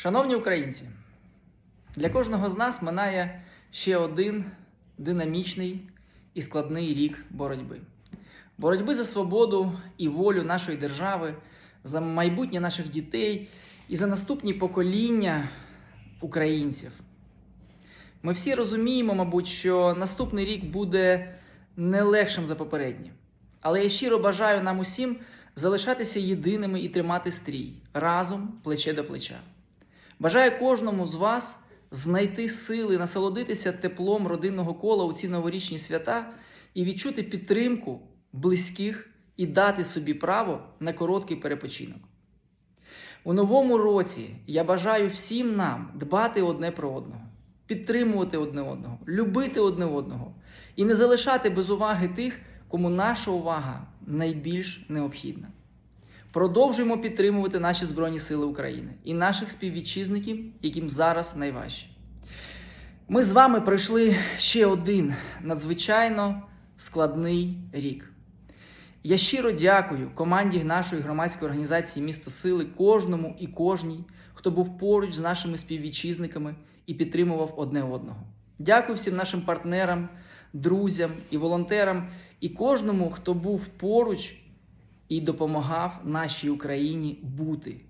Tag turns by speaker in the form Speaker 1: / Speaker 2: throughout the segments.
Speaker 1: Шановні українці, для кожного з нас минає ще один динамічний і складний рік боротьби. Боротьби за свободу і волю нашої держави, за майбутнє наших дітей і за наступні покоління українців. Ми всі розуміємо, мабуть, що наступний рік буде не легшим за попередній. Але я щиро бажаю нам усім залишатися єдиними і тримати стрій разом, плече до плеча. Бажаю кожному з вас знайти сили, насолодитися теплом родинного кола у ці новорічні свята і відчути підтримку близьких і дати собі право на короткий перепочинок. У новому році я бажаю всім нам дбати одне про одного, підтримувати одне одного, любити одне одного і не залишати без уваги тих, кому наша увага найбільш необхідна. Продовжуємо підтримувати наші Збройні Сили України і наших співвітчизників, яким зараз найважче. Ми з вами пройшли ще один надзвичайно складний рік. Я щиро дякую команді нашої громадської організації Місто Сили, кожному і кожній, хто був поруч з нашими співвітчизниками і підтримував одне одного. Дякую всім нашим партнерам, друзям і волонтерам, і кожному, хто був поруч і допомагав нашій Україні бути.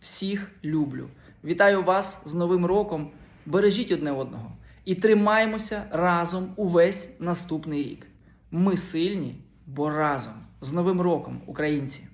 Speaker 1: Всіх люблю. Вітаю вас з Новим роком. Бережіть одне одного і тримаймося разом увесь наступний рік. Ми сильні, бо разом. З Новим роком, українці!